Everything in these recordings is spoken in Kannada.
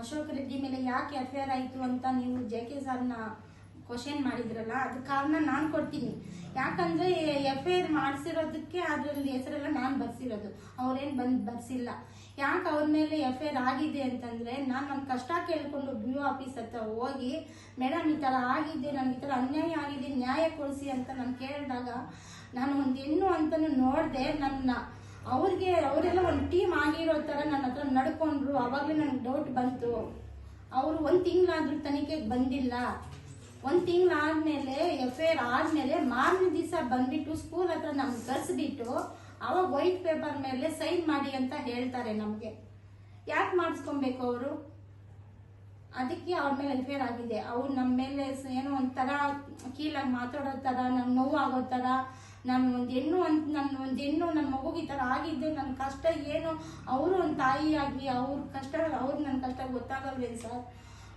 ಅಶೋಕ್ ರೆಡ್ಡಿ ಮೇಲೆ ಯಾಕೆ ಅಫೇರ್ ಆಯಿತು ಅಂತ ನೀವು ಜೆ ಕೆ ಸರ್ನ ಕ್ವಶನ್ ಮಾಡಿದ್ರಲ್ಲ ಅದಕ್ಕೆ ಕಾರಣ ನಾನು ಕೊಡ್ತೀನಿ. ಯಾಕಂದ್ರೆ ಎಫ್ ಐ ಆರ್ ಮಾಡಿಸಿರೋದಕ್ಕೆ ಅದರಲ್ಲಿ ಹೆಸರೆಲ್ಲ ನಾನು ಬರ್ಸಿರೋದು. ಅವ್ರೇನು ಬಂದು ಬರ್ಸಿಲ್ಲ. ಯಾಕೆ ಅವ್ರ ಮೇಲೆ ಎಫ್ ಐ ಆಗಿದೆ ಅಂತಂದ್ರೆ, ನಾನು ನನ್ನ ಕಷ್ಟ ಕೇಳಿಕೊಂಡು ಬಿ ಒ ಆಫೀಸ್ ಹತ್ರ ಹೋಗಿ, ಮೇಡಮ್, ಈ ಥರ ಆಗಿದೆ, ನನಗೆ ಈ ಥರ ಅನ್ಯಾಯ ಆಗಿದೆ, ನ್ಯಾಯ ಕೊಡಿಸಿ ಅಂತ ನಾನು ಕೇಳಿದಾಗ, ನಾನು ಒಂದು ಹೆಣ್ಣು ಅಂತಲೂ ನೋಡಿದೆ ನನ್ನ ಅವ್ರಿಗೆ, ಅವರೆಲ್ಲ ಒಂದು ಟೀಮ್ ಆಗಿರೋ ಥರ ನನ್ನ ಹತ್ರ ನಡ್ಕೊಂಡ್ರು, ಅವಾಗಲೇ ನನಗೆ ಡೌಟ್ ಬಂತು. ಅವರು ಒಂದು ತಿಂಗಳಾದ್ರೂ ತನಿಖೆಗೆ ಬಂದಿಲ್ಲ. ಒಂದು ತಿಂಗಳಾದ್ಮೇಲೆ ಎಫ್ ಐ ಆರ್ ಆದ್ಮೇಲೆ ಮಾರನೇ ದಿವಸ ಬಂದ್ಬಿಟ್ಟು ಸ್ಕೂಲ್ ಹತ್ರ ನಮ್ಗೆ ಕರೆಸ್ಬಿಟ್ಟು ಅವಾಗ ವೈಟ್ ಪೇಪರ್ ಮೇಲೆ ಸೈನ್ ಮಾಡಿ ಅಂತ ಹೇಳ್ತಾರೆ ನಮಗೆ. ಯಾಕೆ ಮಾಡಿಸ್ಕೊಬೇಕು ಅವರು? ಅದಕ್ಕೆ ಅವ್ರ ಮೇಲೆ ಆರ್ ಆಗಿದೆ. ಅವ್ರು ನಮ್ಮ ಮೇಲೆ ಏನೋ ಒಂಥರ ಕೀಳಾಗಿ ಮಾತಾಡೋ ಥರ, ನಂಗೆ ನೋವು ಆಗೋ ಥರ ನಾನು ಒಂದು ಹೆಣ್ಣು ಅಂತ ನನ್ನ ಒಂದು ಹೆಣ್ಣು ನನ್ನ ಮಗುಗೆ ಈ ಥರ ಆಗಿದ್ದು ನನ್ನ ಕಷ್ಟ ಏನು? ಅವರು ಒಂದು ತಾಯಿಯಾಗಿ ಅವ್ರ ಕಷ್ಟ, ಅವ್ರ ನನ್ನ ಕಷ್ಟ ಗೊತ್ತಾಗಲ್ವೇ ಸರ್?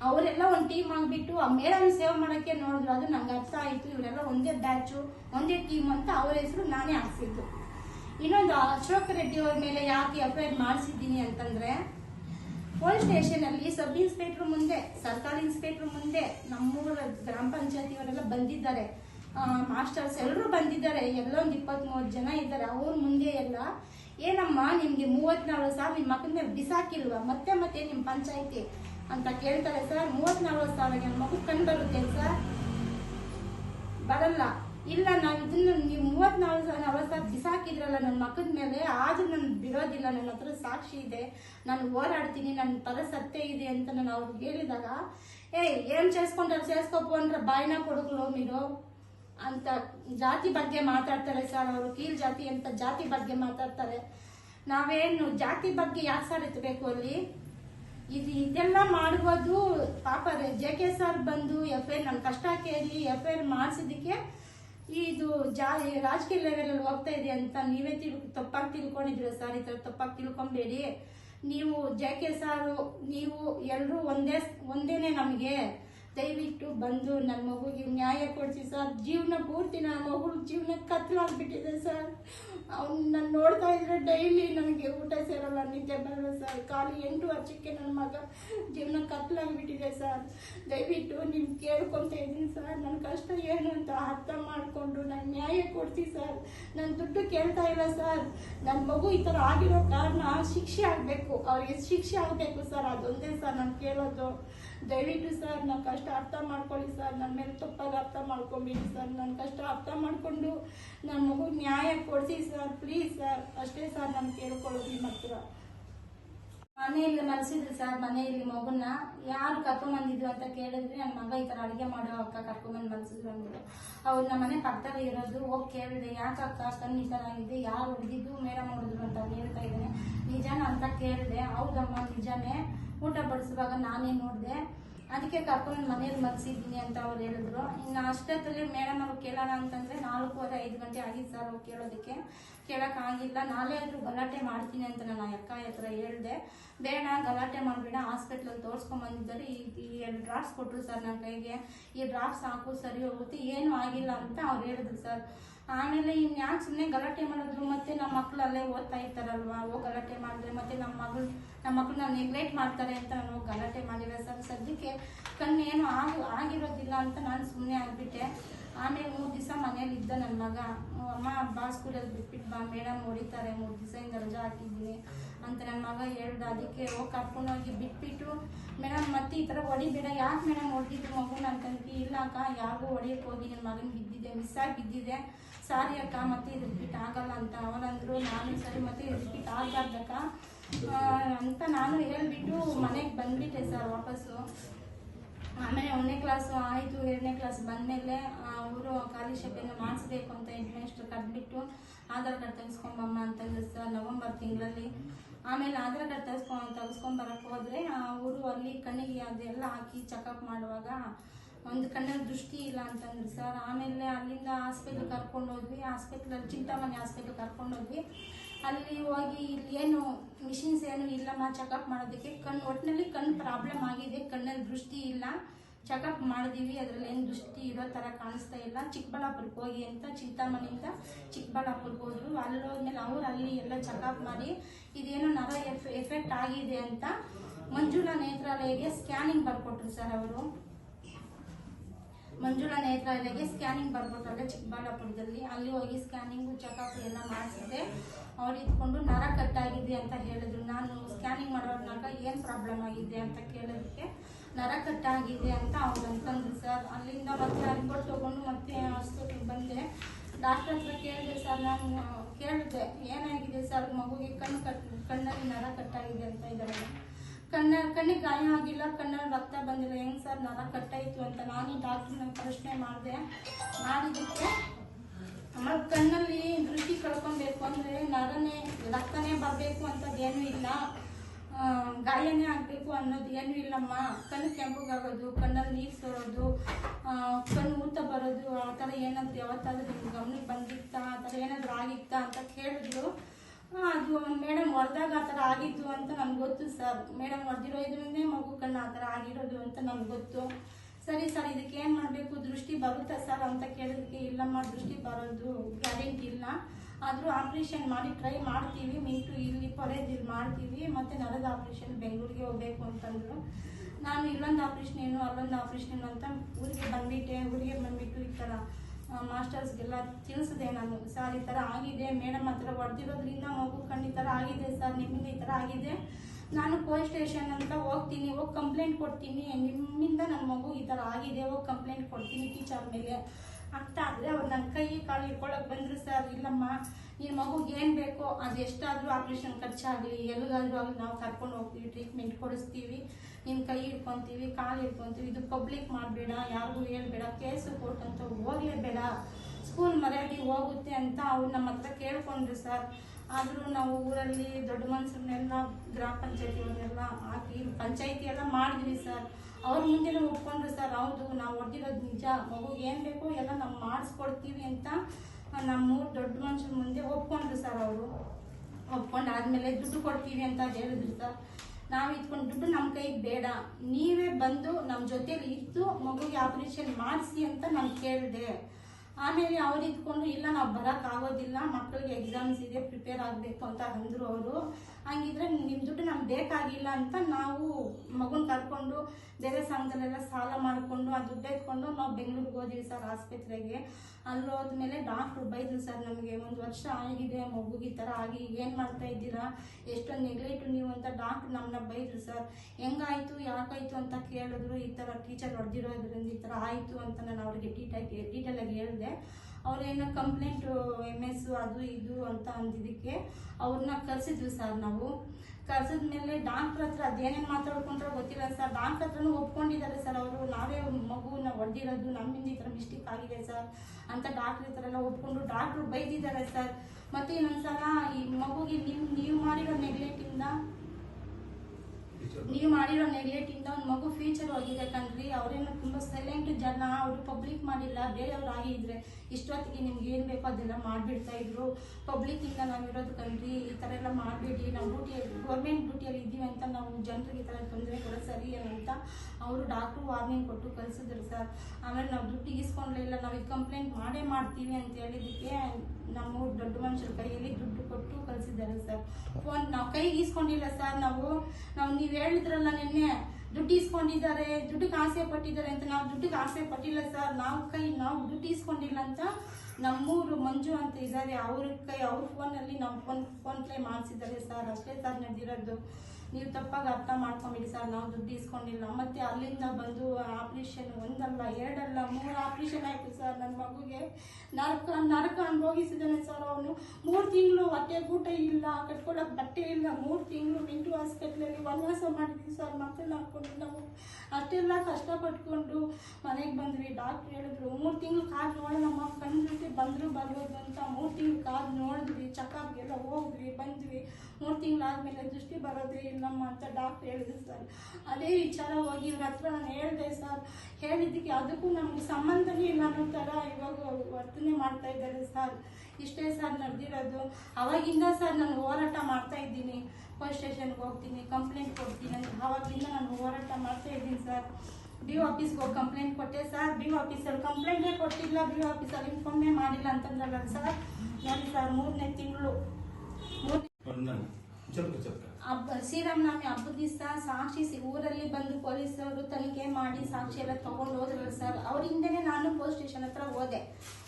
ಅವರೆಲ್ಲ ಒಂದು ಟೀಮ್ ಆಗಿಬಿಟ್ಟು ಆ ಮೇಡಮ್ ಸೇವ್ ಮಾಡೋಕ್ಕೆ ನೋಡಿದ್ರು, ಅದು ನಂಗೆ ಅರ್ಥ ಆಯಿತು. ಇವರೆಲ್ಲ ಒಂದೇ ಬ್ಯಾಚು, ಒಂದೇ ಟೀಮ್ ಅಂತ ಅವ್ರ ಹೆಸರು ನಾನೇ ಹಾಕ್ಸಿದ್ದು. ಇನ್ನೊಂದು ಅಶೋಕ್ ರೆಡ್ಡಿ ಅವ್ರ ಮೇಲೆ ಯಾಕೆ ಎಫ್ ಮಾಡಿಸಿದ್ದೀನಿ ಅಂತಂದ್ರೆ, ಪೊಲೀಸ್ ಸ್ಟೇಷನ್ ಅಲ್ಲಿ ಸಬ್ ಇನ್ಸ್ಪೆಕ್ಟರ್ ಮುಂದೆ, ಸರ್ಕಾರಿ ಇನ್ಸ್ಪೆಕ್ಟರ್ ಮುಂದೆ ನಮ್ಮೂರ ಗ್ರಾಮ ಪಂಚಾಯತಿಯವರೆಲ್ಲ ಬಂದಿದ್ದಾರೆ. ಮಾಸ್ಟರ್ಸ್ ಎಲ್ಲರೂ ಬಂದಿದ್ದಾರೆ, ಎಲ್ಲೊಂದು ಇಪ್ಪತ್ಮೂರು ಜನ ಇದ್ದಾರೆ, ಅವ್ರ ಮುಂದೆ ಎಲ್ಲ. ಏನಮ್ಮ, ನಿಮಗೆ ಮೂವತ್ನಾಲ್ಕು ಸಾವಿರ ನಿಮ್ಮ ಮಕ್ಕಳ ಮೇಲೆ ಬಿಸಾಕಿಲ್ವಾ? ಮತ್ತೆ ಮತ್ತೆ ನಿಮ್ಮ ಪಂಚಾಯಿತಿ ಅಂತ ಕೇಳ್ತಾರೆ ಸರ್. ಮೂವತ್ನಾಲ್ಕು ಸಾವಿರ ನನ್ನ ಮಗು ಕಂಡು ಬರುತ್ತೆ ಸರ್? ಬರಲ್ಲ. ಇಲ್ಲ, ನಾನು ಇದನ್ನು ನೀವು ಮೂವತ್ನಾಲ್ಕು ಸಾವಿರ, ನಲ್ವತ್ತು ಸಾವಿರ ಬಿಸಾಕಿದ್ರಲ್ಲ ನನ್ನ ಮಕ್ಕಳ ಮೇಲೆ, ಆದರೂ ನಾನು ಬಿಡೋದಿಲ್ಲ ನನ್ನ ಹತ್ರ ಸಾಕ್ಷಿ ಇದೆ. ನಾನು ಹೋರಾಡ್ತೀನಿ ನನ್ನ ಪದ ಸತ್ಯ ಇದೆ ಅಂತ ನಾನು ಅವ್ರಿಗೆ ಹೇಳಿದಾಗ, ಏಯ್, ಏನು చేసుಕೊಂಡ್ರೆ ಸೇರ್ಸ್ಕೊಪ್ಪು ಅಂದ್ರೆ ಬಾಯಿನ ಕೊಡಕ್ಲು ಮೀರು ಅಂತ ಜಾತಿ ಬಗ್ಗೆ ಮಾತಾಡ್ತಾರೆ ಸರ್ ಅವರು, ಕೀಳ್ ಜಾತಿ ಅಂತ ಜಾತಿ ಬಗ್ಗೆ ಮಾತಾಡ್ತಾರೆ. ನಾವೇನು ಜಾತಿ ಬಗ್ಗೆ ಯಾಕೆ ಸರ್ ಎತ್ತಬೇಕು ಅಲ್ಲಿ? ಇದು ಇದೆಲ್ಲ ಮಾಡುವುದು ಪಾಪ ಜೆ ಕೆ ಸರ್ ಬಂದು ಎಫ್ ಐ ನಮ್ಮ ಕಷ್ಟ ಕೇಳಿ ಎಫ್ ಐ ಮಾಡಿಸಿದ್ದಕ್ಕೆ ಇದು ಜಾ ರಾಜಕೀಯ ಲೆವೆಲಲ್ಲಿ ಹೋಗ್ತಾ ಇದೆ ಅಂತ ನೀವೇ ತಿಳ್ ತಪ್ಪಾಗಿ ತಿಳ್ಕೊಂಡಿದ್ರ ಸರ್? ಈ ಥರ ತಪ್ಪಾಗಿ ತಿಳ್ಕೊಬೇಡಿ. ನೀವು ಜೆ ಕೆ ಸಾರು, ನೀವು ಎಲ್ಲರೂ ಒಂದೇ, ಒಂದೇನೆ ನಮಗೆ. ದಯವಿಟ್ಟು ಬಂದು ನನ್ನ ಮಗುಗೆ ನ್ಯಾಯ ಕೊಡಿಸಿ ಸರ್. ಜೀವನ ಪೂರ್ತಿ ನನ್ನ ಮಗು ಜೀವನ ಕತ್ಲಾಗ್ಬಿಟ್ಟಿದೆ ಸರ್. ಅವ್ನು ನಾನು ನೋಡ್ತಾ ಇದ್ರೆ ಡೈಲಿ ನನಗೆ ಊಟ ಸೇರಲ್ಲ, ನಿದ್ದೆ ಬರಲ್ಲ ಸರ್. ಖಾಲಿ ಎಂಟು ವರ್ಷಕ್ಕೆ ನನ್ನ ಮಗ ಜೀವನ ಕತ್ಲಾಗ್ಬಿಟ್ಟಿದೆ ಸರ್. ದಯವಿಟ್ಟು ನೀವು ಕೇಳ್ಕೊತಾ ಇದ್ದೀನಿ ಸರ್. ನನ್ನ ಕಷ್ಟ ಏನು ಅಂತ ಅರ್ಥ ಮಾಡಿಕೊಂಡು ನಾನು ನ್ಯಾಯ ಕೊಡಿಸಿ ಸರ್. ನನ್ನ ದುಡ್ಡು ಕೇಳ್ತಾ ಇಲ್ಲ ಸರ್. ನನ್ನ ಮಗು ಈ ಥರ ಆಗಿರೋ ಕಾರಣ ಶಿಕ್ಷೆ ಆಗಬೇಕು. ಅವ್ರಿಗೆ ಶಿಕ್ಷೆ ಆಗಬೇಕು ಸರ್? ಅದೊಂದೇ ಸರ್ ನಾನು ಕೇಳೋದು. ದಯವಿಟ್ಟು ಸರ್ ನನ್ನ ಕಷ್ಟ ಅರ್ಥ ಮಾಡ್ಕೊಳ್ಳಿ ಸರ್. ನನ್ನ ಮೇಲೆ ತಪ್ಪಾಗಿ ಅರ್ಥ ಮಾಡ್ಕೊಂಬಿಡಿ ಸರ್. ನನ್ನ ಕಷ್ಟ ಅರ್ಥ ಮಾಡಿಕೊಂಡು ನನ್ನ ಮಗು ನ್ಯಾಯ ಕೊಡಿಸಿ ಸರ್. Please sir. ಅಷ್ಟೇ ಸರ್ ನಾನು ಕೇಳ್ಕೊಳ್ಳೋದು ನಿಮ್ಮ ಹತ್ರ. ಮನೆಯಲ್ಲಿ ಮಲಸಿದ್ರು ಸರ್, ಮನೆಯಲ್ಲಿ ಮಗುನ. ಯಾರು ಕರ್ಕೊಂಬಂದಿದ್ರು ಅಂತ ಕೇಳಿದ್ರೆ ನನ್ನ ಮಗ ಈ ಥರ ಅಡುಗೆ ಮಾಡೋ ಅಕ್ಕ ಕರ್ಕೊಂಬಂದು ಮಲಸಿದ್ರು ಅಂದರು ಅವ್ರು ನಮ್ಮ ಮನೆ ಪಕ್ಕದಲ್ಲಿ ಇರೋದು. ಹೋಗಿ ಕೇಳಿದೆ ಯಾಕೆ ಅಕ್ಕ ಈ ಥರ ಆಗಿದೆ ಯಾರು ಹುಡುಗಿದ್ದು ಮೇಡಮ್ ಹೊಡೆದ್ರು ಅಂತ ಹೇಳ್ತಾ ಇದ್ದಾನೆ. ನಿಜಾನ ಅಂತ ಕೇಳಿದೆ. ಹೌದಮ್ಮ, ನಿಜಾನೇ. ಊಟ ಬಡಿಸುವಾಗ ನಾನೇ ನೋಡಿದೆ, ಅದಕ್ಕೆ ಕರ್ಕೊಂಡು ಮನೇಲಿ ಮಲಗಿಸಿದ್ದೀನಿ ಅಂತ ಅವ್ರು ಹೇಳಿದ್ರು. ಇನ್ನು ಅಷ್ಟೊತ್ತಲ್ಲಿ ಮೇಡಮ್ ಅವ್ರು ಕೇಳೋಣ ಅಂತಂದ್ರೆ ನಾಲ್ಕೂವರೆ, ಐದು ಗಂಟೆ ಆಗಿತ್ತು ಸರ್ ಅವ್ರು ಕೇಳೋದಕ್ಕೆ. ಕೇಳೋಕ್ಕಾಗಿಲ್ಲ ನಾಳೆ ಆದರೂ ಗಲಾಟೆ ಮಾಡ್ತೀನಿ ಅಂತ ನಾನು ಅಕ್ಕ ಹತ್ರ ಹೇಳಿದೆ. ಬೇಡ, ಗಲಾಟೆ ಮಾಡಬೇಡ. ಹಾಸ್ಪಿಟ್ಲಲ್ಲಿ ತೋರಿಸ್ಕೊಂಬಂದಿದ್ದಾರೆ ಈ ಎರಡು ಡ್ರಾಪ್ಸ್ ಕೊಟ್ಟರು ಸರ್ ನನ್ನ ಕೈಗೆ. ಈ ಡ್ರಾಪ್ಸ್ ಹಾಕು ಸರಿ ಹೋಗುತ್ತೆ. ಏನೂ ಆಗಿಲ್ಲ ಅಂತ ಅವ್ರು ಹೇಳಿದ್ರು ಸರ್. ಆಮೇಲೆ ಇನ್ಯಾಕೆ ಸುಮ್ಮನೆ ಗಲಾಟೆ ಮಾಡಿದ್ರು ಮತ್ತೆ ನಮ್ಮ ಮಕ್ಳು ಅಲ್ಲೇ ಓದ್ತಾ ಇರ್ತಾರಲ್ವಾ? ಓ ಗಲಾಟೆ ಮಾಡಿದ್ರೆ ಮತ್ತೆ ನಮ್ಮ ಮಗಳು ನಮ್ಮ ಮಕ್ಕಳನ್ನ ನೆಗ್ಲೆಕ್ಟ್ ಮಾಡ್ತಾರೆ ಅಂತ ನಾನು ಗಲಾಟೆ ಮಾಡಿಲ್ಲ ಸರ್ ಸದ್ಯಕ್ಕೆ ಕಣ್ಣೇನು ಆಗು ಆಗ, ಆಗಿರೋದಿಲ್ಲ ಅಂತ ನಾನು ಸುಮ್ಮನೆ ಆಗಿಬಿಟ್ಟೆ. ಆಮೇಲೆ ಮೂರು ದಿವಸ ಮನೇಲಿ ಇದ್ದ ನನ್ನ ಮಗ ಅಮ್ಮ, ಬಾ ಸ್ಕೂಲಲ್ಲಿ ಬಿಟ್ಬಿಟ್ಟು ಬಾ, ಮೇಡಮ್ ಹೊಡಿತಾರೆ ಮೂರು ದಿವಸದಿಂದ ರಜಾ ಹಾಕಿದ್ದೀನಿ ಅಂತ ನನ್ನ ಮಗ ಹೇಳ್ದ. ಅದಕ್ಕೆ ಹೋಗಿ ಕರ್ಕೊಂಡೋಗಿ ಬಿಟ್ಬಿಟ್ಟು, ಮೇಡಮ್, ಮತ್ತೆ ಈ ಥರ ಹೊಡಿಬೇಡ. ಯಾಕೆ ಮೇಡಮ್ ಹೊಡೆದಿದ್ದು ಮಗುನ ಅಂತಂದ್ವಿ ಇಲ್ಲ ಅಕ್ಕ, ಯಾರಿಗೂ ಹೊಡೆಯಕ್ಕೆ ಹೋಗಿ ನನ್ನ ಮಗನ ಬಿದ್ದಿದೆ, ಮಿಸ್ ಬಿದ್ದಿದೆ. ಸಾರಿ ಅಕ್ಕ, ಮತ್ತೆ ಇದು ರಿಪೀಟ್ ಆಗಲ್ಲ ಅಂತ. ಅವನಂದ್ರು ನಾನು ಸರಿ, ಮತ್ತೆ ಇದು ರಿಪೀಟ್ ಆಗಬಾರ್ದಕ್ಕ ಅಂತ ನಾನು ಹೇಳ್ಬಿಟ್ಟು ಮನೆಗೆ ಬಂದ್ಬಿಟ್ಟೆ ಸರ್ ವಾಪಸ್ಸು. ಆಮೇಲೆ ಒಂದನೇ ಕ್ಲಾಸ್ ಆಯಿತು, ಎರಡನೇ ಕ್ಲಾಸ್ ಬಂದಮೇಲೆ ಅವರು ಖಾಲಿ ಏನೋ ಮಾಡಿಸ್ಬೇಕು ಅಂತ ಹೆಡ್ ಕಟ್ಬಿಟ್ಟು ಆಧಾರ್ ಕಾರ್ಡ್ ತೆಗೆಸ್ಕೊಂಬಮ್ಮ ಅಂತಂದ್ರೆ ಸರ್ ನವಂಬರ್ ತಿಂಗಳಲ್ಲಿ. ಆಮೇಲೆ ಆಧಾರ್ ಕಾರ್ಡ್ ತೆಗೆಸ್ಕೊಂಡು ತೆಗೆಸ್ಕೊಂಬರಕ್ಕೆ ಹೋದ್ರೆ ಅವರು ಅಲ್ಲಿ ಕಣ್ಣಿಗೆ ಅದೆಲ್ಲ ಹಾಕಿ ಚೆಕಪ್ ಮಾಡುವಾಗ ಒಂದು ಕಣ್ಣಲ್ಲಿ ದೃಷ್ಟಿ ಇಲ್ಲ ಅಂತಂದ್ರು ಸರ್. ಆಮೇಲೆ ಅಲ್ಲಿಂದ ಹಾಸ್ಪಿಟ್ಲ್ ಕರ್ಕೊಂಡು ಹೋದ್ವಿ. ಹಾಸ್ಪಿಟ್ಲಲ್ಲಿ ಚಿಂತಾಮಣಿ ಹಾಸ್ಪಿಟ್ಲ್ ಕರ್ಕೊಂಡು ಹೋದ್ವಿ. ಅಲ್ಲಿ ಹೋಗಿ ಇಲ್ಲಿ ಏನು ಮಿಷಿನ್ಸ್ ಏನು ಇಲ್ಲಮ್ಮ ಚೆಕಪ್ ಮಾಡೋದಕ್ಕೆ. ಕಣ್ಣು ಒಟ್ಟಿನಲ್ಲಿ ಕಣ್ಣು ಪ್ರಾಬ್ಲಮ್ ಆಗಿದೆ. ಕಣ್ಣಲ್ಲಿ ದೃಷ್ಟಿ ಇಲ್ಲ. ಚೆಕಪ್ ಮಾಡಿದೀವಿ. ಅದ್ರಲ್ಲಿ ಏನು ದೃಷ್ಟಿ ಇರೋ ಥರ ಕಾಣಿಸ್ತಾ ಇಲ್ಲ. ಚಿಕ್ಕಬಳ್ಳಾಪುರಕ್ಕೆ ಹೋಗಿ ಅಂತ ಚಿಂತಾಮಣಿಯಿಂದ ಚಿಕ್ಕಬಳ್ಳಾಪುರಕ್ಕೆ ಹೋದ್ರು. ಅಲ್ಲಿ ಹೋದ್ಮೇಲೆ ಅವ್ರು ಅಲ್ಲಿ ಎಲ್ಲ ಚೆಕಪ್ ಮಾಡಿ ಇದೇನೋ ನರ ಎಫ್ ಎಫೆಕ್ಟ್ ಆಗಿದೆ ಅಂತ ಮಂಜುಳಾ ನೇತ್ರಾಲಯಗೆ ಸ್ಕ್ಯಾನಿಂಗ್ ಬರ್ಕೊಟ್ರು ಸರ್ ಅವರು. ಮಂಜುಳಾ ನೇತ್ರಾಲಯಕ್ಕೆ ಸ್ಕ್ಯಾನಿಂಗ್ ಬರ್ಬೇಕಾದ್ರೆ ಚಿಕ್ಕಬಳ್ಳಾಪುರದಲ್ಲಿ. ಅಲ್ಲಿ ಹೋಗಿ ಸ್ಕ್ಯಾನಿಂಗು ಚೆಕಪ್ ಎಲ್ಲ ಮಾಡಿಸಿದೆ. ಅವ್ರು ಇದ್ಕೊಂಡು ನರ ಕಟ್ಟಾಗಿದೆ ಅಂತ ಹೇಳಿದ್ರು. ನಾನು ಸ್ಕ್ಯಾನಿಂಗ್ ಮಾಡೋದ್ನಾಗ ಏನು ಪ್ರಾಬ್ಲಮ್ ಆಗಿದೆ ಅಂತ ಕೇಳೋದಕ್ಕೆ ನರ ಕಟ್ಟಾಗಿದೆ ಅಂತ ಅವ್ರು ಅಂತಂದ್ರು ಸರ್. ಅಲ್ಲಿಂದ ಮತ್ತೆ ರಿಪೋರ್ಟ್ ತೊಗೊಂಡು ಮತ್ತೆ ಹಾಸ್ಪಿಟ್ಲಿಗೆ ಬಂದೆ. ಡಾಕ್ಟರ್ ಹತ್ರ ಕೇಳಿದೆ ಸರ್, ನಾನು ಕೇಳಿದೆ. ಏನಾಗಿದೆ ಸರ್, ಮಗುಗೆ ಕಣ್ಣು ಕಟ್ ಕಣ್ಣಲ್ಲಿ ನರ ಕಟ್ಟಾಗಿದೆ ಅಂತ ಇದ್ದಾರೆ. ಕಣ್ಣ, ಕಣ್ಣಿಗೆ ಗಾಯ ಆಗಿಲ್ಲ, ಕಣ್ಣಲ್ಲಿ ರಕ್ತ ಬಂದಿಲ್ಲ ಹೆಂಗ್ ಸರ್? ನರ ಕಟ್ಟಾಯ್ತು ಅಂತ ನಾನು ಡಾಕ್ಟರ್ನ ಪ್ರಶ್ನೆ ಮಾಡಿದೆ. ಮಾಡಿದ್ದಕ್ಕೆ ಆಮೇಲೆ ಕಣ್ಣಲ್ಲಿ ದೃಷ್ಟಿ ಕಳ್ಕೊಬೇಕು ಅಂದ್ರೆ ನರನೇ, ರಕ್ತನೇ ಬರಬೇಕು ಅಂತದೇನು ಇಲ್ಲ. ಗಾಯನೇ ಆಗಬೇಕು ಅನ್ನೋದು ಏನು ಇಲ್ಲಮ್ಮ. ಕಣ್ಣು ಕೆಂಪುಗಾಗೋದು, ಕಣ್ಣಲ್ಲಿ ನೀರು ಸೋರೋದು ಕಣ್ಣು ಊತ ಬರೋದು, ಆ ಥರ ಏನಾದ್ರು ಯಾವತ್ತಾದ್ರೂ ನಿಮ್ಗೆ ಗಮನಕ್ಕೆ ಬಂದಿತ್ತಾ? ಆ ಥರ ಅದು ಮೇಡಮ್ ಹೊಡೆದಾಗ ಆ ಥರ ಆಗಿದ್ದು ಅಂತ ನಮ್ಗೆ ಗೊತ್ತು ಸರ್. ಮೇಡಮ್ ಹೊಡೆದಿರೋದ್ರಿಂದೇ ಮಗು ಕಣ್ಣು ಆ ಥರ ಆಗಿರೋದು ಅಂತ ನಮ್ಗೆ ಗೊತ್ತು. ಸರಿ ಸರ್, ಇದಕ್ಕೆ ಏನು ಮಾಡಬೇಕು? ದೃಷ್ಟಿ ಬರುತ್ತಾ ಸರ್ ಅಂತ ಕೇಳೋದಕ್ಕೆ ಇಲ್ಲಮ್ಮ, ದೃಷ್ಟಿ ಬರೋದು ಗ್ಯಾರಂಟಿ ಇಲ್ಲ. ಆದರೂ ಆಪ್ರೇಷನ್ ಮಾಡಿ ಟ್ರೈ ಮಾಡ್ತೀವಿ. ಮಿಂಟು ಇಲ್ಲಿ ಪೊರೆದಿಲ್ಲಿ ಮಾಡ್ತೀವಿ. ಮತ್ತು ನರದ ಆಪ್ರೇಷನ್ ಬೆಂಗಳೂರಿಗೆ ಹೋಗ್ಬೇಕು ಅಂತಂದರು. ನಾನು ಇಲ್ಲೊಂದು ಆಪ್ರೇಷನ್ ಏನು, ಅಲ್ಲೊಂದು ಆಪ್ರೇಷನ್ ಏನು ಅಂತ ಊರಿಗೆ ಬಂದ್ಬಿಟ್ಟೆ. ಊರಿಗೆ ಬಂದ್ಬಿಟ್ಟು ಈ ಥರ ಮಾಸ್ಟರ್ಸ್ಗೆಲ್ಲ ತಿಳಿಸಿದೆ ನಾನು. ಸರ್, ಈ ಥರ ಆಗಿದೆ. ಮೇಡಮ್ ಹತ್ರ ಹೊಡೆದಿರೋದ್ರಿಂದ ಮಗು ಕಣ್ಣು ಈ ಥರ ಆಗಿದೆ ಸರ್, ನಿಮ್ಮಿಂದ ಈ ಥರ ಆಗಿದೆ. ನಾನು ಪೊಲೀಸ್ ಸ್ಟೇಷನ್ ಅಂತ ಹೋಗ್ತೀನಿ, ಹೋಗಿ ಕಂಪ್ಲೇಂಟ್ ಕೊಡ್ತೀನಿ. ನಿಮ್ಮಿಂದ ನನ್ನ ಮಗು ಈ ಥರ ಆಗಿದೆ, ಹೋಗಿ ಕಂಪ್ಲೇಂಟ್ ಕೊಡ್ತೀನಿ ಟೀಚರ್ ಮೇಲೆ. ಅಂತ ಆದರೆ ಅವ್ರು ನನ್ನ ಕೈ ಕಾಲು ಇಟ್ಕೊಳ್ಳೋಕೆ ಬಂದರು ಸರ್. ಇಲ್ಲಮ್ಮ ನಿನ್ನ ಮಗುಗೆ ಏನು ಬೇಕೋ ಅದು ಎಷ್ಟಾದರೂ ಆಪ್ರೇಷನ್ ಖರ್ಚಾಗಲಿ. ಎಲ್ಲಿಗಾದ್ರೂ ಆಗಲಿ ನಾವು ಕರ್ಕೊಂಡು ಹೋಗ್ತೀವಿ, ಟ್ರೀಟ್ಮೆಂಟ್ ಕೊಡಿಸ್ತೀವಿ. ನಿನ್ನ ಕೈ ಹಿಡ್ಕೊಂತೀವಿ, ಕಾಲು ಹಿಡ್ಕೊಂತೀವಿ, ಇದು ಪಬ್ಲಿಕ್ ಮಾಡಬೇಡ, ಯಾರಿಗೂ ಹೇಳ್ಬೇಡ, ಕೇಸು ಕೋರ್ಟ್ ಅಂತ ಹೋಗ್ಲೇಬೇಡ ಸ್ಕೂಲ್ ಮರ್ಯಾದೆ ಹೋಗುತ್ತೆ ಅಂತ ಅವ್ರು ನಮ್ಮ ಹತ್ರ ಕೇಳ್ಕೊಂಡ್ರು ಸರ್ ಆದರೂ ನಾವು ಊರಲ್ಲಿ ದೊಡ್ಡ ಮನ್ಸನ್ನೆಲ್ಲ, ಗ್ರಾಮ ಪಂಚಾಯತಿಯವ್ರನ್ನೆಲ್ಲ ಹಾಕಿ, ಪಂಚಾಯತಿ ಎಲ್ಲ ಮಾಡಿದ್ವಿ ಸರ್ ಅವ್ರ ಮುಂದೆನೂ ಒಪ್ಕೊಂಡ್ರು ಸರ್ ಹೌದು, ನಾವು ಹೊಡೆದಿರೋದು ನಿಜ. ಮಗು ಏನು ಬೇಕೋ ಎಲ್ಲ ನಾವು ಮಾಡಿಸ್ಕೊಡ್ತೀವಿ ಅಂತ ನಮ್ಮ ಮೂರು ದೊಡ್ಡ ಮನುಷ್ಯನ ಮುಂದೆ ಒಪ್ಕೊಂಡ್ರು ಸರ್ ಅವರು. ಒಪ್ಕೊಂಡು ಆದಮೇಲೆ ದುಡ್ಡು ಕೊಡ್ತೀವಿ ಅಂತ ಹೇಳಿದ್ರು ಸರ್ ನಾವು ದುಡ್ಡು ನಮ್ಮ ಕೈಗೆ ಬೇಡ. ನೀವೇ ಬಂದು ನಮ್ಮ ಜೊತೆಲಿ ಇದ್ದು ಮಗುಗೆ ಆಪರೇಷನ್ ಮಾಡಿಸಿ ಅಂತ ನಾನು ಕೇಳಿದೆ. ಆಮೇಲೆ ಅವ್ರು ಇದ್ಕೊಂಡು, ಇಲ್ಲ, ನಾವು ಬರೋಕ್ಕಾಗೋದಿಲ್ಲ ಮಕ್ಕಳಿಗೆ ಎಕ್ಸಾಮ್ಸ್ ಇದೆ, ಪ್ರಿಪೇರ್ ಆಗಬೇಕು ಅಂತ ಅಂದರು ಅವರು. ಹಂಗಿದ್ರೆ ನಿಮ್ಮ ದುಡ್ಡು ನಮ್ಗೆ ಬೇಕಾಗಿಲ್ಲ ಅಂತ ನಾವು ಮಗುನ ಕರ್ಕೊಂಡು ಬೇರೆ ಸಂಘದಲ್ಲೆಲ್ಲ ಸಾಲ ಮಾಡಿಕೊಂಡು ಆ ದುಡ್ಡು ಎತ್ಕೊಂಡು ನಾವು ಬೆಂಗಳೂರಿಗೆ ಹೋದಿವಿ ಸರ್ ಆಸ್ಪತ್ರೆಗೆ. ಅಲ್ಲಿ ಹೋದ್ಮೇಲೆ ಡಾಕ್ಟ್ರು ಬೈದ್ರು ಸರ್ ನಮಗೆ ಒಂದು ವರ್ಷ ಆಗಿದೆ, ಮಗುಗೆ ಈ ಥರ ಆಗಿ ಏನು ಮಾಡ್ತಾ ಇದ್ದೀರಾ? ಎಷ್ಟೊಂದು ನೆಗ್ಲೆಕ್ಟು ನೀವು ಅಂತ ಡಾಕ್ಟ್ರು ನಮ್ಮನ್ನ ಬೈದ್ರು ಸರ್. ಹೆಂಗಾಯಿತು, ಯಾಕಾಯ್ತು ಅಂತ ಕೇಳಿದ್ರು, ಈ ಥರ ಟೀಚರ್ ಹೊಡೆದಿರೋದ್ರಿಂದ ಈ ಥರ ಆಯಿತು ಅಂತ ನಾನು ಅವ್ರಿಗೆ ಡೀಟಾಗಿ ಡೀಟೇಲಾಗಿ ಹೇಳಿದೆ. ಅವ್ರೇನೋ ಕಂಪ್ಲೇಂಟು ಎಂ ಎಸ್ ಅದು ಇದು ಅಂತ ಅಂದಿದ್ದಕ್ಕೆ ಅವ್ರನ್ನ ಕಲಿಸಿದ್ವಿ ಸರ್ ನಾವು. ಕರ್ಸಿದ್ಮೇಲೆ ಡಾಕ್ಟ್ರ್ ಹತ್ರ ಅದೇನೇನು ಮಾತಾಡ್ಕೊಂಡ್ರೆ ಗೊತ್ತಿಲ್ಲ ಸರ್. ಡಾಕ್ಟ್ರ್ ಹತ್ರನೂ ಒಪ್ಕೊಂಡಿದ್ದಾರೆ ಸರ್ ಅವರು. ನಾವೇ ಮಗುವನ್ನ ಹೊಡೆದಿರೋದು ನಮ್ಮಿಂದ ಈ ಥರ ಮಿಸ್ಟೇಕ್ ಆಗಿದೆ ಸರ್ ಅಂತ ಡಾಕ್ಟ್ರ್ ಈ ಥರ ಎಲ್ಲ ಒಪ್ಕೊಂಡು ಡಾಕ್ಟ್ರು ಬೈದಿದ್ದಾರೆ ಸರ್. ಮತ್ತೆ ಇನ್ನೊಂದ್ಸಲ ಈ ಮಗುಗೆ ನೀವು ನೀವು ಮಾಡಿರೋ ನೆಗ್ಲೆಕ್ಟಿಂದ ನೀವು ಮಾಡಿರೋ ನೆಗ್ಲೆಟಿಂದ ಇಂದ ಒಂದು ಮಗು ಫ್ಯೂಚರ್ ಹೋಗಿದೆ ಕಣ್ರಿ. ಅವರೇನು ತುಂಬ ಸೈಲೆಂಟ್ ಜನ, ಅವರು ಪಬ್ಲಿಕ್ ಮಾಡಿಲ್ಲ ಬೇರೆಯವ್ರು ಆಗಿದ್ರೆ ಇಷ್ಟೊತ್ತಿಗೆ ನಿಮ್ಗೆ ಏನು ಬೇಕೋ ಅದೆಲ್ಲ ಮಾಡಿಬಿಡ್ತಾ ಇದ್ರು. ಪಬ್ಲಿಕ್ಕಿಂದ ನಾವು ಇರೋದು ಕಣ್ರಿ, ಈ ಥರ ಎಲ್ಲ ಮಾಡಬೇಡಿ. ನಾವು ಡ್ಯೂಟಿ ಗೌರ್ಮೆಂಟ್ ಡ್ಯೂಟಿಯಲ್ಲಿ ಇದ್ದೀವಿ ಅಂತ ನಾವು ಜನರಿಗೆ ಈ ಥರ ತೊಂದರೆ ಕೊಡೋದು ಸರಿ ಅಂತ ಅವರು ಡಾಕ್ಟ್ರು ವಾರ್ನಿಂಗ್ ಕೊಟ್ಟು ಕಳಿಸಿದ್ರು ಸರ್. ಆಮೇಲೆ ನಾವು ದುಡ್ಡು ಇಸ್ಕೊಂಡ್ಲಿಲ್ಲ ನಾವು ಇದು ಕಂಪ್ಲೇಂಟ್ ಮಾಡೇ ಮಾಡ್ತೀವಿ ಅಂತ ಹೇಳಿದ್ದಕ್ಕೆ ನಮ್ಮ ದೊಡ್ಡ ಮನುಷ್ಯರ ಕೈಯಲ್ಲಿ ದುಡ್ಡು ಕೊಟ್ಟು ಕಳಿಸಿದ್ದಾರೆ ಸರ್. ಫೋನ್ ನಾವು ಕೈಗೆ ಇಸ್ಕೊಂಡಿಲ್ಲ ಸರ್ ನಾವು. ನಾವು ನೀವು ಹೇಳಿದ್ರಲ್ಲ ನಿನ್ನೆ ದುಡ್ಡು ಇಸ್ಕೊಂಡಿದ್ದಾರೆ ದುಡ್ಡಿಗೆ ಆಸೆ ಪಟ್ಟಿದ್ದಾರೆ ಅಂತ ನಾವು ದುಡ್ಡಿಗೆ ಆಸೆ ಪಟ್ಟಿಲ್ಲ ಸರ್. ನಾವು ಕೈ, ನಾವು ದುಡ್ಡು ಇಸ್ಕೊಂಡಿಲ್ಲ ಅಂತ ನಮ್ಮೂರು ಮಂಜು ಅಂತ ಇದ್ದಾರೆ. ಅವ್ರ ಕೈ, ಅವ್ರ ಫೋನಲ್ಲಿ ನಾವು ಫೋನ್ ಫೋನ್ ಪ್ಲೇ ಮಾಡಿಸಿದ್ದಾರೆ ಸರ್. ಅಷ್ಟೇ ಸರ್ ನಡೆದಿರೋದು. ನೀವು ತಪ್ಪಾಗಿ ಅರ್ಥ ಮಾಡ್ಕೊಂಬಿಡಿ ಸರ್. ನಾವು ದುಡ್ಡು ಇಸ್ಕೊಂಡಿಲ್ಲ. ಮತ್ತೆ ಅಲ್ಲಿಂದ ಬಂದು ಆಪ್ರೇಷನ್ ಒಂದಲ್ಲ, ಎರಡಲ್ಲ, ಮೂರು ಆಪ್ರೇಷನ್ ಆಯ್ತು ಸರ್. ನನ್ನ ಮಗುಗೆ ನರಕ ನರಕ ಅನುಭವಿಸಿದ್ದಾನೆ ಸರ್ ಅವನು. ಮೂರು ತಿಂಗಳು ಹೊಟ್ಟೆ ಊಟ ಇಲ್ಲ, ಕಟ್ಕೊಳಕ್ ಬಟ್ಟೆ ಇಲ್ಲ. ಮೂರು ತಿಂಗಳು ಮಿಂಟು ಹಾಸ್ಪಿಟ್ಲಲ್ಲಿ ವನವಾಸ ಮಾಡಿದ್ವಿ ಸರ್. ಮಕ್ಕಳನ್ನ ಹಾಕೊಂಡು ನಾವು ಅಷ್ಟೆಲ್ಲ ಕಷ್ಟಪಟ್ಕೊಂಡು ಮನೆಗೆ ಬಂದ್ವಿ. ಡಾಕ್ಟ್ರ್ ಹೇಳಿದ್ರು, ಮೂರು ತಿಂಗಳು ಕಾದು ಕಣ್ಣು ಜೊತೆ ಬಂದರೂ ಬರ್ಬೋದು ಅಂತ. ಮೂರು ತಿಂಗಳು ಕಾದು ನೋಡಿದ್ವಿ. ಚೆಕಪ್ಗೆಲ್ಲ ಹೋದ್ವಿ, ಬಂದ್ವಿ. ಮೂರು ತಿಂಗಳಾದ್ಮೇಲೆ ದೃಷ್ಟಿ ಬರೋದೇ ಇಲ್ಲಮ್ಮ ಅಂತ ಡಾಕ್ಟ್ರ್ ಹೇಳಿದ್ರು ಸರ್ ಅದೇ ವಿಚಾರ ಹೋಗಿ ಇವ್ರ ಹತ್ರ ನಾನು ಹೇಳಿದೆ ಸರ್ ಹೇಳಿದ್ದಕ್ಕೆ ಅದಕ್ಕೂ ನಮ್ಗೆ ಸಂಬಂಧನೇ ಇಲ್ಲ ಅನ್ನೋ ಥರ ಇವಾಗ ವರ್ತನೆ ಮಾಡ್ತಾ ಇದ್ದಾರೆ ಸರ್ ಇಷ್ಟೇ ಸರ್ ನಡೆದಿರೋದು. ಅವಾಗಿಂದ ಸರ್ ನಾನು ಹೋರಾಟ ಮಾಡ್ತಾ ಇದ್ದೀನಿ. ಪೊಲೀಸ್ ಸ್ಟೇಷನ್ಗೆ ಹೋಗ್ತೀನಿ ಕಂಪ್ಲೇಂಟ್ ಕೊಡ್ತೀನಿ ಅಂತ. ಅವಾಗಿಂದ ನಾನು ಹೋರಾಟ ಮಾಡ್ತಾ ಇದ್ದೀನಿ ಸರ್ ಬಿ ಆಫೀಸ್ಗೆ ಹೋಗಿ ಕಂಪ್ಲೇಂಟ್ ಕೊಟ್ಟೆ ಸರ್ ಬಿ ಆಫೀಸಲ್ಲಿ ಕಂಪ್ಲೇಂಟೇ ಕೊಟ್ಟಿಲ್ಲ. ಬಿ ಆಫೀಸಲ್ಲಿ ಇನ್ಫಾರ್ಮೇ ಮಾಡಿಲ್ಲ ಅಂತಂದ್ರಲ್ಲ ಸರ್ ನೋಡಿ ಸರ್ ಮೂರನೇ ತಿಂಗಳು. ಮೂರನೇ ಹಬ್ಬ, ಶ್ರೀರಾಮನವಮಿ ಹಬ್ಬದ ದಿವಸ ಸಾಕ್ಷಿ ಊರಲ್ಲಿ ಬಂದು ಪೊಲೀಸರು ತನಿಖೆ ಮಾಡಿ ಸಾಕ್ಷಿ ಎಲ್ಲ ತಗೊಂಡು ಹೋದ್ರಲ್ಲ ಸರ್. ಅವರಿಂದನೇ ನಾನು ಪೊಲೀಸ್ ಸ್ಟೇಷನ್ ಹತ್ರ ಹೋದೆ.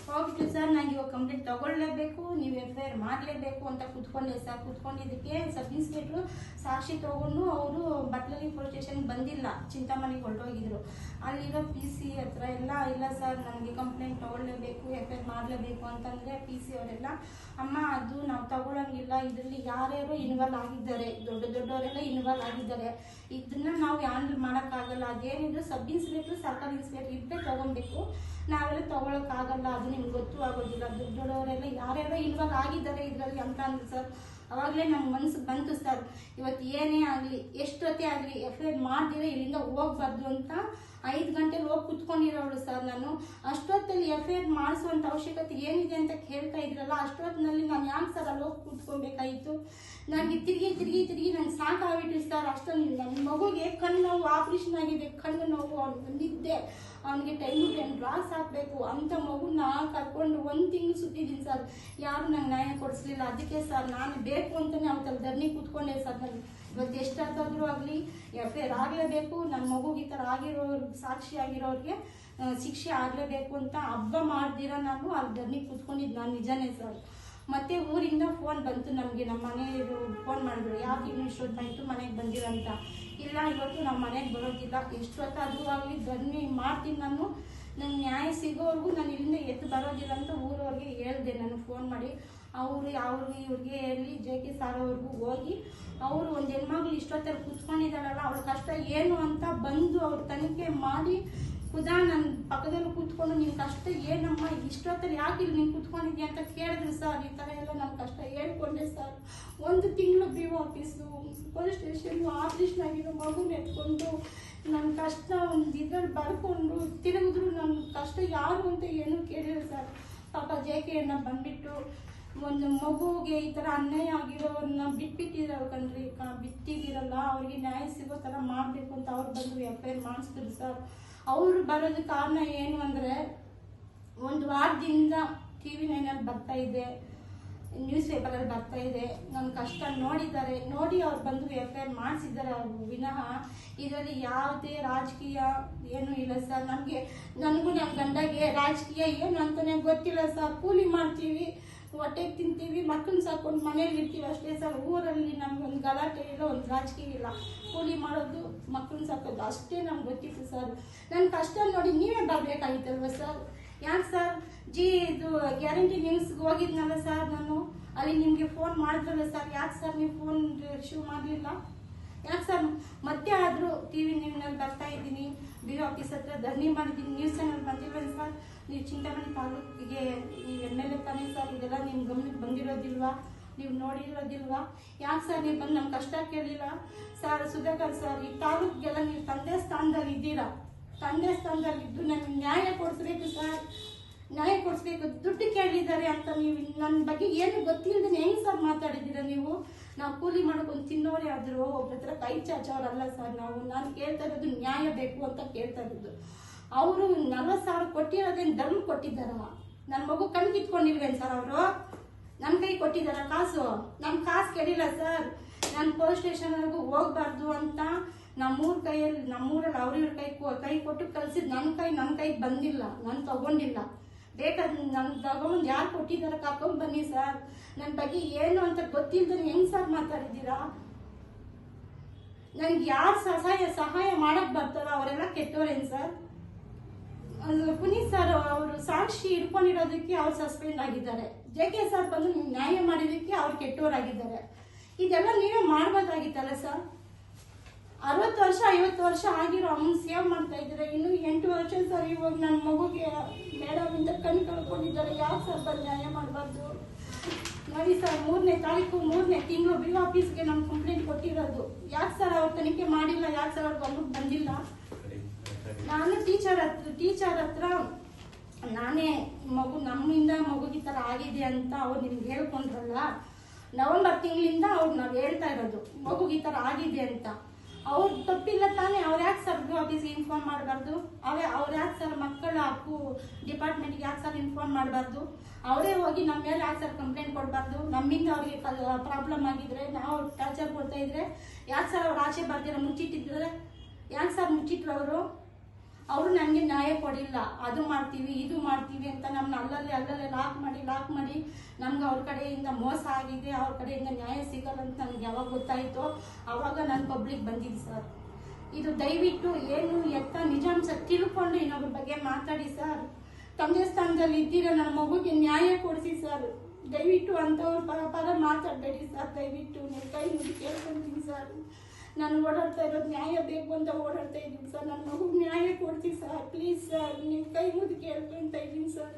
ಹೋಗ್ಬಿಟ್ಟು ಸರ್, ನಂಗೆ ಇವಾಗ ಕಂಪ್ಲೇಂಟ್ ತಗೊಳ್ಳೇಬೇಕು, ನೀವು ಎಫ್ ಐ ಆರ್ ಮಾಡಲೇಬೇಕು ಅಂತ ಕುತ್ಕೊಂಡೆ ಸರ್. ಕುತ್ಕೊಂಡಿದ್ದಕ್ಕೆ ಸಬ್ ಇನ್ಸ್ಪೆಕ್ಟ್ರು ಸಾಕ್ಷಿ ತಗೊಂಡು ಅವರು ಬಟ್ಲಲ್ಲಿ ಬಂದಿಲ್ಲ. ಚಿಂತಾಮಣಿಗೆ ಹೊರಟೋಗಿದ್ರು. ಅಲ್ಲಿರೋ ಪಿ ಸಿ ಹತ್ರ ಎಲ್ಲ, ಇಲ್ಲ ಸರ್, ನಮಗೆ ಕಂಪ್ಲೇಂಟ್ ತೊಗೊಳ್ಳೇಬೇಕು ಎಫ್ ಐ ಮಾಡಲೇಬೇಕು ಅಂತಂದರೆ ಪಿ ಸಿ ಅವರೆಲ್ಲ, ಅಮ್ಮ, ಅದು ನಾವು ತಗೊಳ್ಳೋಂಗಿಲ್ಲ ಇದರಲ್ಲಿ ಯಾರ್ಯಾರು ಇನ್ವಾಲ್ವ್ ಆಗಿದ್ದಾರೆ. ದೊಡ್ಡ ದೊಡ್ಡವರೆಲ್ಲ ಇನ್ವಾಲ್ವ್ ಆಗಿದ್ದಾರೆ. ಇದನ್ನ ನಾವು ಹ್ಯಾಂಡಲ್ ಮಾಡೋಕ್ಕಾಗಲ್ಲ. ಅದೇನಿದ್ರು ಸಬ್ ಇನ್ಸ್ಪೆಕ್ಟ್ರ್ ಸರ್ಕಾರಿ ಇನ್ಸ್ಪೆಕ್ಟ್ರ್ ಇಬ್ಬರೇ ತೊಗೊಬೇಕು ನಾವೆಲ್ಲ ತೊಗೊಳಕ್ಕಾಗಲ್ಲ. ಅದು ನಿಮ್ಗೆ ಗೊತ್ತು ಆಗೋದಿಲ್ಲ. ದೊಡ್ಡ ದೊಡ್ಡವರೆಲ್ಲ ಯಾರ್ಯಾರೋ ಇನ್ವಾಲ್ವ್ ಆಗಿದ್ದಾರೆ ಇದರಲ್ಲಿ ಅಂತ ಅಂದ್ರು ಸರ್. ಅವಾಗಲೇ ನಮ್ಮ ಮನಸ್ಸು ಬಂತು ಸರ್. ಇವತ್ತು ಏನೇ ಆಗಲಿ, ಎಷ್ಟೊತ್ತೇ ಆಗಲಿ ಎಫ್ ಐ ಮಾಡ್ದಿರ ಇಲ್ಲಿಂದ ಹೋಗ್ಬಾರ್ದು ಅಂತ ಐದು ಗಂಟೆಗೆ ಹೋಗಿ ಕುತ್ಕೊಂಡಿರೋಳು ಸರ್ ನಾನು. ಅಷ್ಟೊತ್ತಲ್ಲಿ ಎಫ್ ಐ ಆರ್ ಮಾಡಿಸುವಂಥ ಅವಶ್ಯಕತೆ ಏನಿದೆ ಅಂತ ಕೇಳ್ತಾ ಇದ್ರಲ್ಲ ಅಷ್ಟೊತ್ತಿನಲ್ಲಿ ನಾನು ಯಾಕೆ ಸರ್ ಅಲ್ಲಿ ಹೋಗಿ ಕುತ್ಕೊಬೇಕಾಯಿತು? ನನಗೆ ತಿರುಗಿ ತಿರುಗಿ ತಿರುಗಿ ನಂಗೆ ಸಾಕಾಗ್ಬಿಟ್ಟು ಸರ್. ಅಷ್ಟೊಂದು ನನ್ನ ಮಗುಗೆ ಕಣ್ಣು ನೋವು, ಆಪ್ರೇಷನ್ ಆಗಿದೆ, ಕಣ್ಣು ನೋವು ನಿದ್ದೆ ಅವನಿಗೆ ಟೈಮ್ ಟು ಟೈಮ್ ಡ್ರಾಸ್ ಹಾಕಬೇಕು. ಅಂತ ಮಗುನ ಕರ್ಕೊಂಡು ಒಂದು ತಿಂಗಳು ಸುತ್ತಿದ್ದೀನಿ ಸರ್ ಯಾರು ನಂಗೆ ನ್ಯಾಯ ಕೊಡಿಸ್ಲಿಲ್ಲ. ಅದಕ್ಕೆ ಸರ್ ನಾನು ಬೇಕು ಅಂತಲೇ ಅವತ್ತಲ್ಲಿ ಧರಣಿ ಕೂತ್ಕೊಂಡೆ ಸರ್ ನಾನು. ಇವತ್ತು ಎಷ್ಟಾದರೂ ಆಗಲಿ, ಎಫ್ ಐ ಆರ್ ಆಗಲೇಬೇಕು. ನನ್ನ ಮಗುಗೆ ಈ ಥರ ಆಗಿರೋರು, ಸಾಕ್ಷಿ ಆಗಿರೋರಿಗೆ ಶಿಕ್ಷೆ ಆಗಲೇಬೇಕು ಅಂತ ಹಬ್ಬ ಮಾಡ್ದಿರ ನಾನು ಅಲ್ಲಿ ಧರಣಿ ಕೂತ್ಕೊಂಡಿದ್ದು ನಾನು ನಿಜನೇ ಸರ್ ಮತ್ತೆ ಊರಿಂದ ಫೋನ್ ಬಂತು ನಮಗೆ ನಮ್ಮ ಮನೆಯವರು ಫೋನ್ ಮಾಡಿದ್ರು, ಯಾಕೆ ಇನ್ನು ಇಷ್ಟೊತ್ತಾಯ್ತು ಮನೆಗೆ ಬಂದಿರಂತ ಇಲ್ಲ, ಇವತ್ತು ನಮ್ಮ ಮನೆಗೆ ಬರೋದಿಲ್ಲ. ಎಷ್ಟೊತ್ತಾದ್ರೂ ಆಗಲಿ, ಬನ್ನಿ, ಮಾಡ್ತೀನಿ ನಾನು. ನಂಗೆ ನ್ಯಾಯ ಸಿಗೋವರೆಗೂ ನಾನು ಇಲ್ಲಿಂದ ಎತ್ತು ಬರೋದಿಲ್ಲ ಅಂತ ಊರವ್ರಿಗೆ ಹೇಳ್ದೆ, ನಾನು ಫೋನ್ ಮಾಡಿ. ಅವರು ಅವ್ರಿಗೆ ಇವ್ರಿಗೆ ಹೇಳಿ, ಜೆ ಕೆ ಸಾರ್ ಅವ್ರಿಗೂ ಹೋಗಿ, ಅವರು ಒಂದು ಹೆಣ್ಮಗಳು ಇಷ್ಟೊತ್ತಲ್ಲಿ ಕೂತ್ಕೊಂಡಿದ್ದಾಳಲ್ಲ ಅವ್ರ ಕಷ್ಟ ಏನು ಅಂತ ಬಂದು ಅವ್ರ ತನಿಖೆ ಮಾಡಿ ಖುದಾ ನನ್ನ ಪಕ್ಕದಲ್ಲಿ ಕೂತ್ಕೊಂಡು ನಿನ್ನ ಕಷ್ಟ ಏನಮ್ಮ? ಇಷ್ಟೊತ್ತಲ್ಲಿ ಯಾಕೆ ಇಲ್ಲಿ ನೀನು ಕೂತ್ಕೊಂಡಿದ್ಯಾ? ಅಂತ ಸರ್, ಈ ಥರ ಎಲ್ಲ ನಾನು ಕಷ್ಟ. ಹೇಳ್ಕೊಂಡೆ ಸರ್. ಒಂದು ತಿಂಗಳು B office, police station operation ಮಗುನ ಎತ್ಕೊಂಡು ನನ್ನ ಕಷ್ಟ ಒಂದು ಇದ್ರಲ್ಲಿ ಬರ್ಕೊಂಡು ತಿರುಗಿದ್ರು ನನ್ನ ಕಷ್ಟ ಯಾರು ಅಂತ ಏನೂ ಕೇಳಿಲ್ಲ ಸರ್. ಪಾಪ ಜೆ ಕೆ ಅನ್ನ ಬಂದ್ಬಿಟ್ಟು ಒಂದು ಮಗುಗೆ ಈ ಥರ ಅನ್ಯಾಯ ಆಗಿರೋನ್ನ ಬಿಟ್ಬಿಟ್ಟಿರೋ ಕಣ್ರಿ. ಬಿಟ್ಟಿದ್ದಿರಲ್ಲ, ಅವರಿಗೆ ಅವ್ರಿಗೆ ನ್ಯಾಯ ಸಿಗೋ ಥರ ಮಾಡಬೇಕು ಅಂತ ಅವ್ರು ಬಂದು ಎಫ್ ಐ ಆರ್ ಮಾಡಿಸ್ತಾರೆ ಸರ್. ಅವರು ಬರೋದು ಕಾರಣ ಏನು ಅಂದರೆ, ಒಂದು ವಾರದಿಂದ ಟಿ ವಿ ನೈನಲ್ಲಿ ಬರ್ತಾ ಇದೆ ನ್ಯೂಸ್ ಪೇಪರಲ್ಲಿ ಬರ್ತಾ ಇದೆ. ನನ್ನ ಕಷ್ಟ ನೋಡಿದ್ದಾರೆ. ನೋಡಿ ಅವ್ರು ಬಂದು ಎಫ್ ಐ ಆರ್ ಮಾಡಿಸಿದ್ದಾರೆ ಅವರು ವಿನಃ. ಇದರಲ್ಲಿ ಯಾವುದೇ ರಾಜಕೀಯ ಏನೂ ಇಲ್ಲ ಸರ್. ನಮಗೆ, ನನಗೂ ನನ್ನ ಗಂಡಗೆ ರಾಜಕೀಯ ಏನು ಅಂತಲೇ ಗೊತ್ತಿಲ್ಲ ಸರ್. ಕೂಲಿ ಮಾಡ್ತೀವಿ, ಹೊಟ್ಟೆಗೆ ತಿಂತೀವಿ, ಮಕ್ಕಳನ್ನ ಸಾಕೊಂಡು ಮನೇಲಿ ಇರ್ತೀವಿ ಅಷ್ಟೇ ಸರ್. ಊರಲ್ಲಿ ನಮ್ಗೊಂದು ಗಲಾಟೆ ಇಲ್ಲ, ಒಂದು ರಾಜಕೀಯ ಇಲ್ಲ. ಕೂಲಿ ಮಾಡೋದು, ಮಕ್ಕಳನ್ನ ಸಾಕೋದು ಅಷ್ಟೇ ನಮ್ಗೆ ಗೊತ್ತಿತ್ತು ಸರ್. ನನ್ನ ಕಷ್ಟ ನೋಡಿ ನೀವೇ ಬರಬೇಕಾಗಿತ್ತಲ್ವ ಸರ್? ಯಾಕೆ ಸರ್? ಜಿ, ಇದು ಗ್ಯಾರಂಟಿ ನಿಮ್ಸ್ಗೆ ಹೋಗಿದ್ನಲ್ಲ ಸರ್ ನಾನು. ಅಲ್ಲಿ ನಿಮಗೆ ಫೋನ್ ಮಾಡಿದ್ರಲ್ಲ ಸರ್. ಯಾಕೆ ಸರ್ ನೀವು ಫೋನ್ ಶೂ ಮಾಡಲಿಲ್ಲ? ಯಾಕೆ ಸರ್? ಮತ್ತೆ ಆದರೂ ಟಿ ವಿ ನ್ಯೂನಲ್ಲಿ ಬರ್ತಾ ಇದ್ದೀನಿ. ಬಿ ಆಫೀಸ್ ಹತ್ರ ಧರಣಿ ಮಾಡಿದ್ದೀನಿ. ನ್ಯೂಸ್ ಚಾನಲ್ ಬಂದಿಲ್ವಲ್ಲ ಸರ್? ನೀವು ಚಿಂತಾಮಣಿ ತಾಲೂಕಿಗೆ ನೀವು ಎಂ ಎಲ್ ಎ ತಾನೇ ಸರ್? ಇದೆಲ್ಲ ನಿಮ್ಮ ಗಮನಕ್ಕೆ ಬಂದಿರೋದಿಲ್ವಾ? ನೀವು ನೋಡಿರೋದಿಲ್ವಾ? ಯಾಕೆ ಸರ್ ನೀವು ಬಂದು ನಮ್ಮ ಕಷ್ಟ ಕೇಳಿಲ್ಲ? ಸರ್, ಸುಧಾಕರ್ ಸರ್, ಈ ತಾಲೂಕಿಗೆಲ್ಲ ನೀವು ತಂದೆ ಸ್ಥಾನದಲ್ಲಿ ಇದ್ದೀರಾ? ತಂದೆ ಸ್ಥಾನದಲ್ಲಿ ಇದ್ದು ನನಗೆ ನ್ಯಾಯ ಕೊಡಿಸ್ಬೇಕು ಸರ್. ನ್ಯಾಯ ಕೊಡಿಸ್ಬೇಕು. ದುಡ್ಡು ಕೇಳಿದ್ದಾರೆ ಅಂತ ನೀವು ನನ್ನ ಬಗ್ಗೆ ಏನು ಗೊತ್ತಿಲ್ಲದೆ ಹೆಂಗೆ ಸರ್ ಮಾತಾಡಿದ್ದೀರಾ ನೀವು? ನಾವು ಕೂಲಿ ಮಾಡ್ಕೊಂಡು ತಿನ್ನೋರೇ ಆದರೂ ಒಬ್ಬರ ಹತ್ರ ಕೈ ಚಾಚೋರಲ್ಲ ಸರ್ ನಾವು. ನಾನು ಕೇಳ್ತಾ ಇರೋದು ನ್ಯಾಯ ಬೇಕು ಅಂತ ಕೇಳ್ತಾ ಇರೋದು. ಅವರು ನಲ್ವತ್ತು ಸಾವಿರ ಕೊಟ್ಟಿರೋದೇನು ಧರ್ಮ ಕೊಟ್ಟಿದ್ದಾರ? ನನ್ನ ಮಗು ಕಣ್ ಕಿತ್ಕೊಂಡಿಲ್ವೇನು ಸರ್ ಅವರು? ನನ್ನ ಕೈ ಕೊಟ್ಟಿದ್ದಾರ ಕಾಸು? ನಮ್ಮ ಕಾಸು ಕೇಳಿಲ್ಲ ಸರ್. ನಾನು ಪೊಲೀಸ್ ಸ್ಟೇಷನ್ವರೆಗೂ ಹೋಗ್ಬಾರ್ದು ಅಂತ ನಮ್ಮೂರ ಕೈಯಲ್ಲಿ, ನಮ್ಮೂರಲ್ಲಿ ಅವ್ರ ಕೈ ಕೊ- ಕೊಟ್ಟು ಕಲ್ಸಿದ್ ನನ್ನ ಕೈ ನನ್ನ ಕೈಗೆ ಬಂದಿಲ್ಲ, ನಾನು ತಗೊಂಡಿಲ್ಲ. ಬೇಕಾದ್ರೆ ನನ್ನ ತಗೊಂಡು ಯಾರು ಕೊಟ್ಟಿದ್ದಾರೆ ಕಾಕೊಂಡ್ ಬನ್ನಿ ಸರ್. ನನ್ನ ಬಗ್ಗೆ ಏನು ಅಂತ ಗೊತ್ತಿಲ್ಲದ್ರೆ ಹೆಂಗ್ ಸರ್ ಮಾತಾಡಿದ್ದೀರಾ? ನನ್ಗೆ ಯಾರು ಸಹಾಯ ಸಹಾಯ ಮಾಡಕ್ ಬರ್ತಾರೋ ಅವರೆಲ್ಲ ಕೆಟ್ಟವ್ರೇನ್ ಸರ್? ಪುನೀತ್ ಸರ್ ಅವರು ಸಾಕ್ಷಿ ಇಟ್ಕೊಂಡಿರೋದಕ್ಕೆ ಅವ್ರು ಸಸ್ಪೆಂಡ್ ಆಗಿದ್ದಾರೆ. ಜೆ ಕೆ ಸರ್ ಬಂದು ನ್ಯಾಯ ಮಾಡಿದಕ್ಕೆ ಅವ್ರು ಕೆಟ್ಟವರಾಗಿದ್ದಾರೆ ಇದೆಲ್ಲ ನೀವೇ ಮಾಡ್ಬೋದಾಗಿತ್ತಲ್ಲ ಸರ್? ಅರವತ್ತು ವರ್ಷ, ಐವತ್ತು ವರ್ಷ ಆಗಿರೋ ಅಮ್ಮನ ಸೇವ್ ಮಾಡ್ತಾ ಇದ್ದಾರೆ ಇನ್ನು ಎಂಟು ವರ್ಷ ಸರ್ ಇವಾಗ ನನ್ನ ಮಗುಗೆ ಮೇಡಮ್ ಇಂದ ಕಣ್ ಕಳ್ಕೊಂಡಿದ್ದಾರೆ. ಯಾಕೆ ಸರ್ ಬಂದು ನ್ಯಾಯ ಮಾಡಬಾರ್ದು? ನೋಡಿ ಸರ್, ಮೂರನೇ ತಾರೀಕು, ಮೂರನೇ ತಿಂಗಳು ಬಿ ಆಫೀಸ್ಗೆ ನಾನು ಕಂಪ್ಲೇಂಟ್ ಕೊಟ್ಟಿರೋದು. ಯಾಕೆ ಸರ್ ಅವ್ರ ತನಿಖೆ ಮಾಡಿಲ್ಲ? ಯಾಕೆ ಸರ್ ಅವ್ರ ಗಮನಕ್ಕೆ ಬಂದಿಲ್ಲ. ನಾನು ಟೀಚರ್ ಹತ್ರ ಟೀಚರ್ ಹತ್ರ ನಾನೇ ಮಗು, ನಮ್ಮಿಂದ ಮಗುಗೆ ಥರ ಆಗಿದೆ ಅಂತ ಅವ್ರು ನಿಮ್ಗೆ ಹೇಳ್ಕೊಂಡ್ರಲ್ಲ, ನವೆಂಬರ್ ತಿಂಗಳಿಂದ ಅವ್ರು ನಾವು ಹೇಳ್ತಾ ಇರೋದು, ಮಗುಗೆ ಈ ಥರ ಆಗಿದೆ ಅಂತ. ಅವ್ರು ತಪ್ಪಿಲ್ಲ ತಾನೇ, ಅವ್ರು ಯಾಕೆ ಸರ್ ಆಫೀಸ್ಗೆ ಇನ್ಫಾರ್ಮ್ ಮಾಡಬಾರ್ದು? ಅವೇ ಅವ್ರು ಯಾಕೆ ಸರ್ ಮಕ್ಕಳ ಹಕ್ಕು ಡಿಪಾರ್ಟ್ಮೆಂಟ್ಗೆ ಯಾಕೆ ಸರ್ ಇನ್ಫಾರ್ಮ್ ಮಾಡಬಾರ್ದು? ಅವರೇ ಹೋಗಿ ನಮ್ಮ ಮೇಲೆ ಯಾಕೆ ಸರ್ ಕಂಪ್ಲೇಂಟ್ ಕೊಡಬಾರ್ದು? ನಮ್ಮಿಂದ ಅವ್ರಿಗೆ ಪ್ರಾಬ್ಲಮ್ ಆಗಿದ್ರೆ, ನಾವು ಟಾರ್ಚರ್ ಕೊಡ್ತಾ ಇದ್ರೆ, ಯಾಕೆ ಸರ್ ಅವ್ರು ಆಚೆ ಬರ್ದಿರ ಮುಚ್ಚಿಟ್ಟಿದ್ರೆ? ಯಾಕೆ ಸರ್ ಮುಚ್ಚಿಟ್ರು ಅವರು? ಅವರು ನನಗೆ ನ್ಯಾಯ ಕೊಡಿಲ್ಲ, ಅದು ಮಾಡ್ತೀವಿ, ಇದು ಮಾಡ್ತೀವಿ ಅಂತ ನಮ್ಮನ್ನ ಅಲ್ಲಲ್ಲಿ ಅಲ್ಲಲ್ಲಿ ಲಾಕ್ ಮಾಡಿ ಲಾಕ್ ಮಾಡಿ ನಮ್ಗೆ ಅವ್ರ ಕಡೆಯಿಂದ ಮೋಸ ಆಗಿದೆ, ಅವ್ರ ಕಡೆಯಿಂದ ನ್ಯಾಯ ಸಿಗಲ್ಲ ಅಂತ ನನಗೆ ಯಾವಾಗ ಗೊತ್ತಾಯಿತೋ ಆವಾಗ ನಾನು ಪಬ್ಲಿಕ್ ಬಂದಿದ್ದೆ ಸರ್ ಇದು ದಯವಿಟ್ಟು ಏನು ಎತ್ತ ನಿಜಾಂಶ ತಿಳ್ಕೊಂಡು ಇನ್ನೊಬ್ಬರ ಬಗ್ಗೆ ಮಾತಾಡಿ ಸರ್ ತಂದೆ ಸ್ಥಾನದಲ್ಲಿ ಇದ್ದೀರ, ನನ್ನ ಮಗುಗೆ ನ್ಯಾಯ ಕೊಡಿಸಿ ಸರ್ ದಯವಿಟ್ಟು ಅಂಥವ್ರ ಪರ ಪರ ಮಾತಾಡಬೇಡಿ ಸರ್ ದಯವಿಟ್ಟು. ನೀವು ಕೈ ಮುಗಿ ಕೇಳ್ಕೊಂತೀನಿ ಸರ್ ನಾನು ಓಡಾಡ್ತಾ ಇರೋದು ನ್ಯಾಯ ಬೇಕು ಅಂತ ಓಡಾಡ್ತಾ ಇದ್ದೀನಿ ಸರ್. ನನ್ನ ಮಗು ನ್ಯಾಯ ಕೊಡ್ತೀವಿ ಸರ್. ಪ್ಲೀಸ್ ಸರ್, ನಿಮ್ಮ ಕೈ ಮುದ್ದು ಕೇಳ್ಕೊಂತ ಇದ್ದೀನಿ ಸರ್.